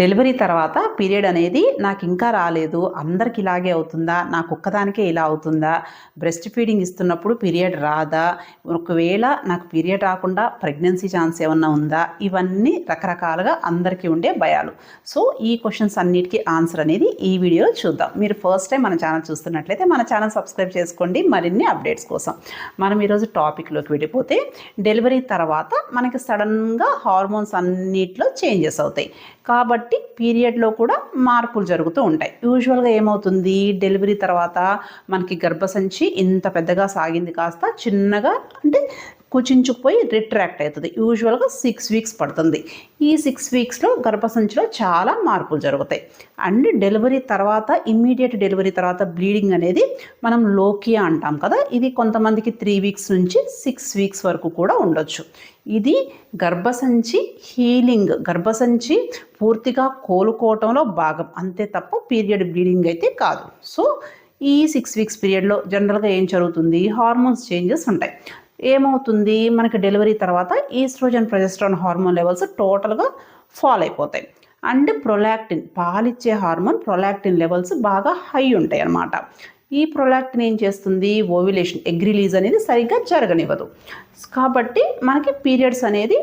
Delivery తర్వాత period అనేది నాకు ఇంకా రాలేదు. అందరికి ఇలాగే అవుతుందా? నాకు ఒక్కదానికే ఇలా అవుతుందా? బ్రెస్ట్ ఫీడింగ్ ఇస్తున్నప్పుడు పీరియడ్ రాదా? ఒకవేళ నాకు పీరియడ్ రాకుండా ప్రెగ్నెన్సీ ఛాన్స్ ఏమన్నా ఉందా? ఇవన్నీ రకరకాలుగా అందరికీ ఉండే భయాలు. సో ఈ క్వశ్చన్స్ అన్నిటికీ ఆన్సర్ అనేది ఈ వీడియో చూద్దాం. మీరు ఫస్ట్ టైం మన ఛానల్ చూస్తున్నట్లయితే మన ఛానల్ సబ్స్క్రైబ్ చేసుకోండి. మరిన్ని అప్డేట్స్ కోసం మనం ఈరోజు టాపిక్లోకి వెళ్ళిపోతే డెలివరీ తర్వాత మనకి సడన్గా హార్మోన్స్ అన్నిట్లో చేంజెస్ అవుతాయి. కాబట్టి పీరియడ్లో కూడా మార్పులు జరుగుతూ ఉంటాయి. యూజువల్గా ఏమవుతుంది? డెలివరీ తర్వాత మనకి గర్భసంచి ఇంత పెద్దగా సాగింది కాస్త చిన్నగా అంటే కుచించుకుపోయి రిట్రాక్ట్ అవుతుంది. యూజువల్గా సిక్స్ వీక్స్ పడుతుంది. ఈ సిక్స్ వీక్స్లో గర్భసంచిలో చాలా మార్పులు జరుగుతాయి. అండ్ డెలివరీ తర్వాత ఇమ్మీడియట్ డెలివరీ తర్వాత బ్లీడింగ్ అనేది మనం లోకియా అంటాం కదా ఇది కొంతమందికి త్రీ వీక్స్ నుంచి సిక్స్ వీక్స్ వరకు కూడా ఉండొచ్చు. ఇది గర్భసంచి హీలింగ్ గర్భసంచి పూర్తిగా కోలుకోవటంలో భాగం. అంతే తప్ప పీరియడ్ బ్లీడింగ్ అయితే కాదు. సో ఈ సిక్స్ వీక్స్ పీరియడ్లో జనరల్గా ఏం జరుగుతుంది? హార్మోన్స్ చేంజెస్ ఉంటాయి. ఏమవుతుంది? మనకి డెలివరీ తర్వాత ఈస్ట్రోజన్ ప్రొజెస్ట్రాన్ హార్మోన్ లెవెల్స్ టోటల్గా ఫాల్ అయిపోతాయి. అండ్ ప్రొలాక్టిన్ పాలిచ్చే హార్మోన్ ప్రొలాక్టిన్ లెవెల్స్ బాగా హై ఉంటాయి అన్నమాట ఈ ప్రొలాక్టిన్ ఏం చేస్తుంది? ఓవిలేషన్ ఎగ్ రిలీజ్ అనేది సరిగ్గా జరగనివ్వదు. కాబట్టి మనకి పీరియడ్స్ అనేది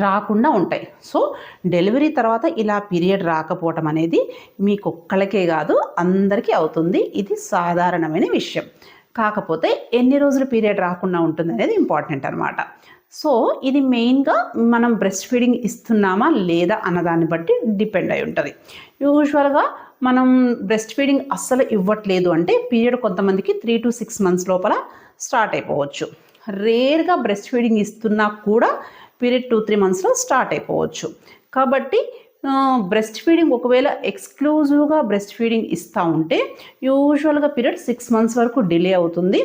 రాకుండా ఉంటాయి. సో డెలివరీ తర్వాత ఇలా పీరియడ్ రాకపోవటం అనేది మీకు ఒక్కళ్ళకే కాదు అందరికీ అవుతుంది. ఇది సాధారణమైన విషయం. కాకపోతే ఎన్ని రోజులు పీరియడ్ రాకుండా ఉంటుంది అనేది ఇంపార్టెంట్ అనమాట సో ఇది మెయిన్గా మనం బ్రెస్ట్ ఫీడింగ్ ఇస్తున్నామా లేదా అన్నదాన్ని బట్టి డిపెండ్ అయి ఉంటుంది. యూజువల్గా మనం బ్రెస్ట్ ఫీడింగ్ అస్సలు ఇవ్వట్లేదు అంటే పీరియడ్ కొంతమందికి త్రీ టు సిక్స్ మంత్స్ లోపల స్టార్ట్ అయిపోవచ్చు. రేర్గా బ్రెస్ట్ ఫీడింగ్ ఇస్తున్నా కూడా పీరియడ్ టూ త్రీ మంత్స్లో స్టార్ట్ అయిపోవచ్చు. కాబట్టి బ్రెస్ట్ ఫీడింగ్ ఒకవేళ ఎక్స్క్లూజివ్గా బ్రెస్ట్ ఫీడింగ్ ఇస్తూ ఉంటే యూజువల్గా పీరియడ్ సిక్స్ మంత్స్ వరకు డిలే అవుతుంది.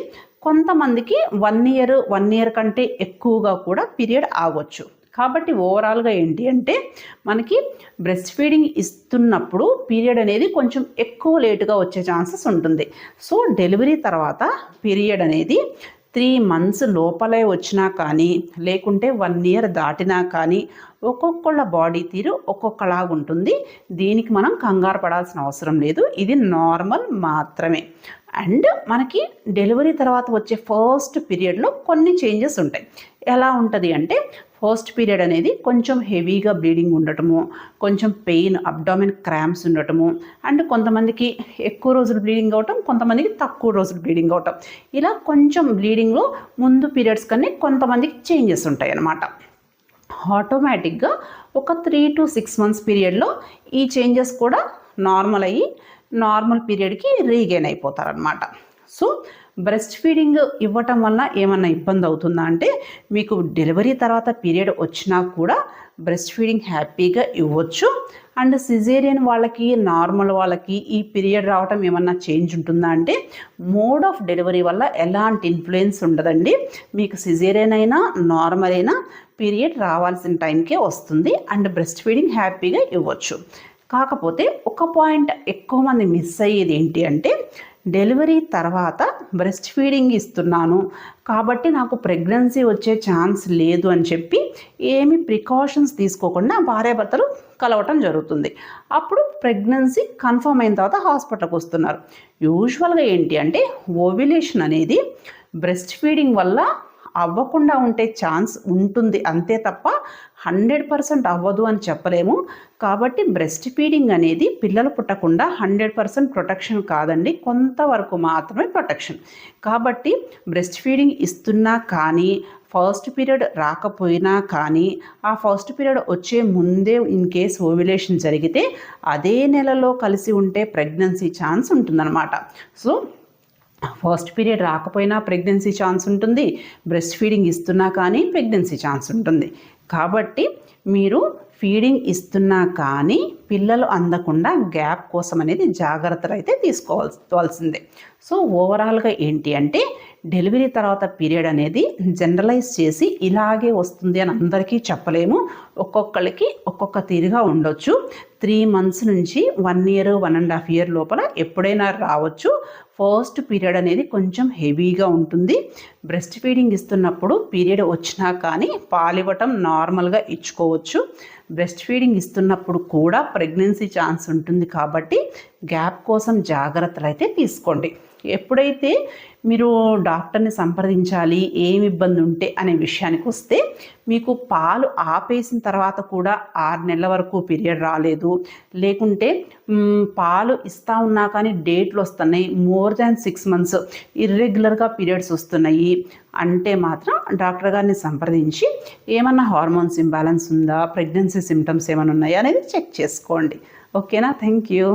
కొంతమందికి వన్ ఇయర్ వన్ ఇయర్ కంటే ఎక్కువగా కూడా పీరియడ్ ఆగొచ్చు కాబట్టి ఓవరాల్గా ఏంటి అంటే మనకి బ్రెస్ట్ ఫీడింగ్ ఇస్తున్నప్పుడు పీరియడ్ అనేది కొంచెం ఎక్కువ లేటుగా వచ్చే ఛాన్సెస్ ఉంటుంది. సో డెలివరీ తర్వాత పీరియడ్ అనేది త్రీ మంత్స్ లోపలే వచ్చినా కానీ లేకుంటే వన్ ఇయర్ దాటినా కానీ ఒక్కొక్కళ్ళ బాడీ తీరు ఒక్కొక్కలాగా ఉంటుంది దీనికి మనం కంగారు పడాల్సిన అవసరం లేదు. ఇది నార్మల్ మాత్రమే. అండ్ మనకి డెలివరీ తర్వాత వచ్చే ఫస్ట్ పీరియడ్లో కొన్ని చేంజెస్ ఉంటాయి. ఎలా ఉంటుంది అంటే ఫస్ట్ పీరియడ్ అనేది కొంచెం హెవీగా బ్లీడింగ్ ఉండటము కొంచెం పెయిన్ అబ్డామిన్ క్రాంప్స్ ఉండటము అండ్ కొంతమందికి ఎక్కువ రోజులు బ్లీడింగ్ అవటం కొంతమందికి తక్కువ రోజులు బ్లీడింగ్ అవటం. ఇలా కొంచెం బ్లీడింగ్లో ముందు పీరియడ్స్ కన్నా కొంతమందికి చేంజెస్ ఉంటాయి అన్నమాట ఆటోమేటిక్గా ఒక త్రీ టు సిక్స్ మంత్స్ పీరియడ్లో ఈ చేంజెస్ కూడా నార్మల్ అయ్యి నార్మల్ పీరియడ్కి రీగెయిన్ అయిపోతారనమాట సో బ్రెస్ట్ ఫీడింగ్ ఇవ్వటం వల్ల ఏమన్నా ఇబ్బంది అవుతుందా అంటే మీకు డెలివరీ తర్వాత పీరియడ్ వచ్చినా కూడా బ్రెస్ట్ ఫీడింగ్ హ్యాపీగా ఇవ్వచ్చు. అండ్ సిజేరియన్ వాళ్ళకి నార్మల్ వాళ్ళకి ఈ పీరియడ్ రావటం ఏమన్నా చేంజ్ ఉంటుందా అంటే మోడ్ ఆఫ్ డెలివరీ వల్ల ఎలాంటి ఇన్ఫ్లుయెన్స్ ఉండదండి. మీకు సిజేరియన్ అయినా నార్మల్ అయినా పీరియడ్ రావాల్సిన టైంకే వస్తుంది. అండ్ బ్రెస్ట్ ఫీడింగ్ హ్యాపీగా ఇవ్వచ్చు. కాకపోతే ఒక పాయింట్ ఎక్కువ మంది మిస్ అయ్యేది ఏంటి అంటే డెలివరీ తర్వాత బ్రెస్ట్ ఫీడింగ్ ఇస్తున్నాను. కాబట్టి నాకు ప్రెగ్నెన్సీ వచ్చే ఛాన్స్ లేదు అని చెప్పి ఏమి ప్రికాషన్స్ తీసుకోకుండా భార్యాభర్తలు కలవటం జరుగుతుంది. అప్పుడు ప్రెగ్నెన్సీ కన్ఫర్మ్ అయిన తర్వాత హాస్పిటల్కి వస్తున్నారు. యూజువల్గా ఏంటి అంటే ఓవిలేషన్ అనేది బ్రెస్ట్ ఫీడింగ్ వల్ల అవ్వకుండా ఉంటే ఛాన్స్ ఉంటుంది. అంతే తప్ప హండ్రెడ్ పర్సెంట్ అవ్వదు అని చెప్పలేము. కాబట్టి బ్రెస్ట్ ఫీడింగ్ అనేది పిల్లలు పుట్టకుండా హండ్రెడ్ పర్సెంట్ ప్రొటెక్షన్ కాదండి. కొంతవరకు మాత్రమే ప్రొటెక్షన్. కాబట్టి బ్రెస్ట్ ఫీడింగ్ ఇస్తున్నా కానీ ఫస్ట్ పీరియడ్ రాకపోయినా కానీ ఆ ఫస్ట్ పీరియడ్ వచ్చే ముందే ఇన్ కేస్ ఓవిలేషన్ జరిగితే అదే నెలలో కలిసి ఉంటే ప్రెగ్నెన్సీ ఛాన్స్ ఉంటుందన్నమాట. సో ఫస్ట్ పీరియడ్ రాకపోయినా ప్రెగ్నెన్సీ ఛాన్స్ ఉంటుంది. బ్రెస్ట్ ఫీడింగ్ ఇస్తున్నా కానీ ప్రెగ్నెన్సీ ఛాన్స్ ఉంటుంది. కాబట్టి మీరు ఫీడింగ్ ఇస్తున్నా కానీ పిల్లలు అందకుండా గ్యాప్ కోసం అనేది జాగ్రత్తలు అయితే తీసుకోవాల్సిందే సో ఓవరాల్గా ఏంటి అంటే డెలివరీ తర్వాత పీరియడ్ అనేది జనరలైజ్ చేసి ఇలాగే వస్తుంది అని అందరికీ చెప్పలేము. ఒక్కొక్కరికి ఒక్కొక్క తీరుగా ఉండొచ్చు. త్రీ మంత్స్ నుంచి one year one and half year లోపల ఎప్పుడైనా రావచ్చు. ఫస్ట్ పీరియడ్ అనేది కొంచెం హెవీగా ఉంటుంది. బ్రెస్ట్ ఫీడింగ్ ఇస్తున్నప్పుడు పీరియడ్ వచ్చినా కానీ పాలివ్వటం నార్మల్గా ఇచ్చుకోవచ్చు. బ్రెస్ట్ ఫీడింగ్ ఇస్తున్నప్పుడు కూడా ప్రెగ్నెన్సీ ఛాన్స్ ఉంటుంది కాబట్టి గ్యాప్ కోసం జాగ్రత్తలు అయితే తీసుకోండి. ఎప్పుడైతే మీరు డాక్టర్ని సంప్రదించాలి ఏమి ఇబ్బంది ఉంటే అనే విషయానికి వస్తే మీకు పాలు ఆపేసిన తర్వాత కూడా ఆరు నెలల వరకు పీరియడ్ రాలేదు. లేకుంటే పాలు ఇస్తా ఉన్నా కానీ డేట్లు వస్తున్నాయి. More than six months. ఇర్రెగ్యులర్గా periods వస్తున్నాయి. అంటే మాత్రం డాక్టర్ గారిని సంప్రదించి ఏమన్నా హార్మోన్స్ ఇంబ్యాలెన్స్ ఉందా? ప్రెగ్నెన్సీ సిమ్టమ్స్ ఏమైనా ఉన్నాయా? అనేది చెక్ చేసుకోండి. ఓకేనా? Thank you.